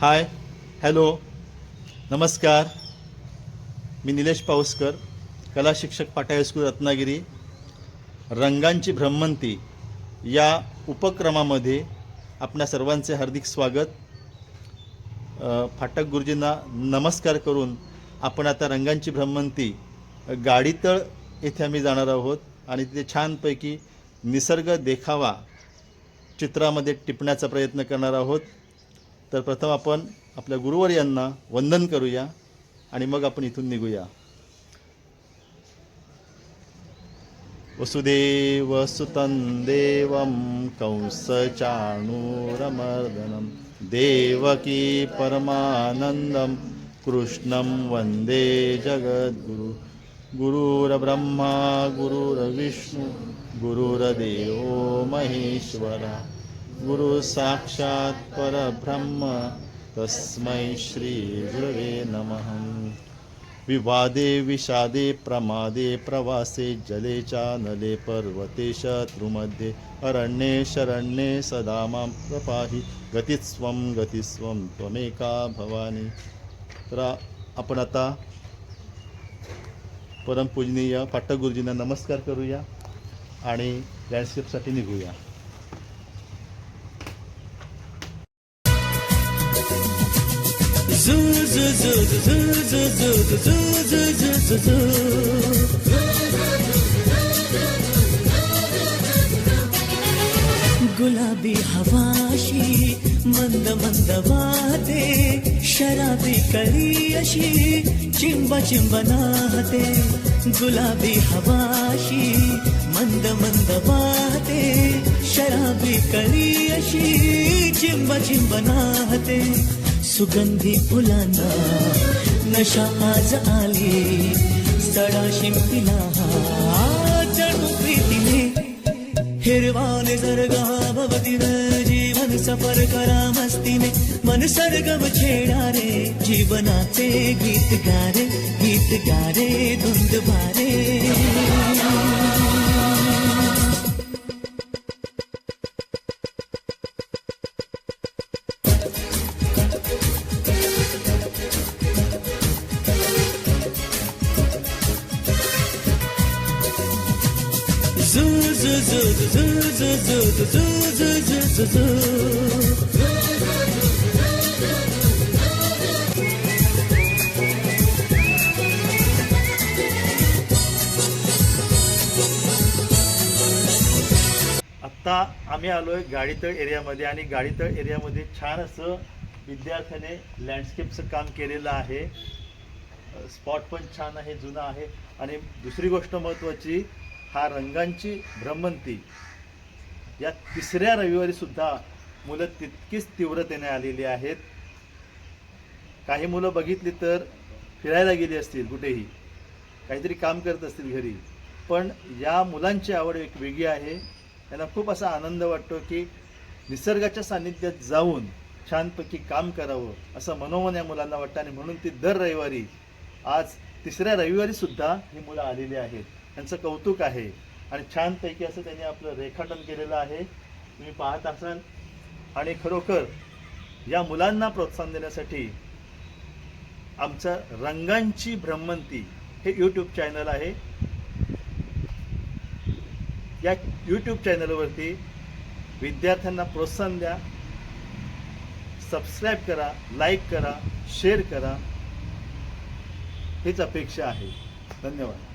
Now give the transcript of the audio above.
Hi hello नमस्कार मी निलेश पाऊसकर कला शिक्षक पाटा हायस्कूल रत्नागिरी. रंगांची भ्रमंती या उपक्रमामध्ये आपल्या सर्वांचे हार्दिक स्वागत. फाटक गुरुजींना नमस्कार करून आपण आता रंगांची भ्रमंती गाडीतळ येथे आम्ही जाणार आहोत आणि तिथे छानपैकी निसर्ग देखावा चित्रामध्ये टिपण्याचा प्रयत्न करणार आहोत. तर प्रथम आपण आपल्या गुरुवर यांना वंदन करूया आणि मग आपण इथून निघूया. वसुदेव सुतं देवं कंसचाणूरमर्दनं देवकी परमानन्दं कृष्णं वन्दे जगद्गुरु गुरुर्ब्रह्मा गुरुर्विष्णु गुरुर्देवो महेश्वरा। गुरु साक्षात् परब्रह्म तस्मै श्रीगुरवे नमः। विवादे विषादे प्रमादे प्रवासे जले चानले पर्वते शत्रुमध्ये अरण्ये शरण्ये सदा मां प्रपाहि। गतिस्वं गतिस्वं त्वमेका भवानी। तर आपण आता परमपूजनीय पाठक गुरुजींना नमस्कार करूया आणि लँडस्केपसाठी निघूया. गुलाबी हवाशी मंद मंद वाहते शराबी कळी अशी चिंब चिंब नाहते. गुलाबी हवाशी मंद मंद वाहते शराबी कळी अशी चिंब चिंब नाहते. सुगंधी फुलांना नशा आज आली. सडा शिंपिला जणू प्रीतीने. हिरवाने जरगा भवतीन जीवन सफर करा मस्तीने. मन सरगम छेडारे जीवनाचे गीत गारे गीत गारे धुंद भारे. आत्ता आम्ही आलो आहे गाडीतळ एरियामध्ये आणि गाडीतळ एरियामध्ये छान असं विद्यार्थ्याने लँडस्केपचं काम केलेलं आहे. स्पॉट पण छान आहे जुना आहे. आणि दुसरी गोष्ट महत्त्वाची हा रंगांची भ्रमंती या तिसऱ्या रविवारी सुद्धा मुलं तितकीच तीव्रतेने आलेली आहेत. काही मुलं बघितली तर फिरायला गेली असतील कुठेही. काहीतरी काम करत असतील घरी. पण या मुलांची आवड एक वेगळी आहे. त्यांना खूप असा आनंद वाटतो की निसर्गाच्या सान्निध्यात जाऊन छानपैकी काम करावं असं मनोमन या मुलांना वाटतं. आणि म्हणून ती दर रविवारी आज तिसऱ्या रविवारी सुद्धा ही मुलं आलेली आहेत. त्यांचं कौतुक आहे. आणि छानपैकी असं त्यांनी आपलं रेखाटन केलेलं आहे. तुम्ही पाहत असाल. आणि खरोखर या मुलांना प्रोत्साहन देण्यासाठी आमचं रंगांची भ्रमंती हे यूट्यूब चॅनल आहे. या यूट्यूब चॅनलवरती विद्यार्थ्यांना प्रोत्साहन द्या. सबस्क्राईब करा लाईक करा शेअर करा. हीच अपेक्षा आहे. धन्यवाद.